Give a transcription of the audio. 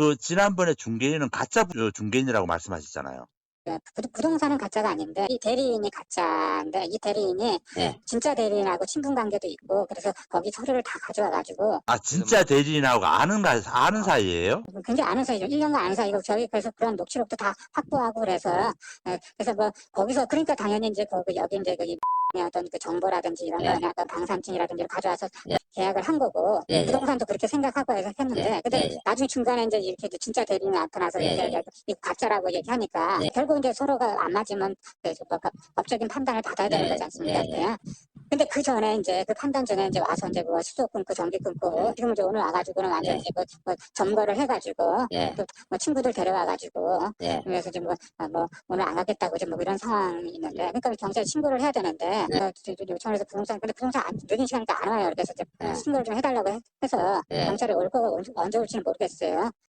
그 지난번에 중개인은 가짜 부- 중개인이라고 말씀하셨잖아요. 그 부- 부동산은 가짜가 아닌데 이 대리인이 가짜인데 이 대리인이 예. 진짜 대리인하고 친분 관계도 있고 그래서 거기 서류를 다 가져와 가지고 아 진짜 대리인하고 아는 가- 아는 사이예요? 굉장히 아는 사이죠. 1년간 아는 사이고 저희 그래서 그런 녹취록도 다 확보하고 그래서 예, 그래서 뭐 거기서 그러니까 당연히 이제 거기 여기 이제 거기 어떤 그 정보라든지 이런 예. 거 약간 방산증이라든지 가져와서 예. 계약을 한 거고 예, 예. 부동산도 그렇게 생각하고 해서 했는데 예, 근데 예, 예. 나중에 중간에 이제 이렇게 진짜 대리인이 나타나서 예, 이제 예. 이거 가짜라고 얘기하니까 예. 결국 이제 서로가 안 맞으면 그 법- 법- 법적인 판단을 받아야 되는 예, 거지 않습니까? 예, 예. 예. 근데 그 전에 이제 그 판단 전에 이제 와서 이제 뭐 수도 끊고 전기 끊고 지금 이제 오늘 와가지고는 완전 예. 이제 뭐, 뭐 점거를 해가지고 예. 또 뭐 친구들 데려와가지고 예. 그래서 지금 뭐, 아, 뭐 오늘 안 가겠다고 지금 뭐 이런 상황이 있는데 그러니까 경찰에 신고를 해야 되는데 네. 어, 저- 저- 요청을 해서 부동산 근데 부동산 안, 늦은 시간이니까 안 와요 그래서 이제 네. 신고를 좀 해달라고 해- 해서 네. 경찰이 올 언제, 언제 올지는 모르겠어요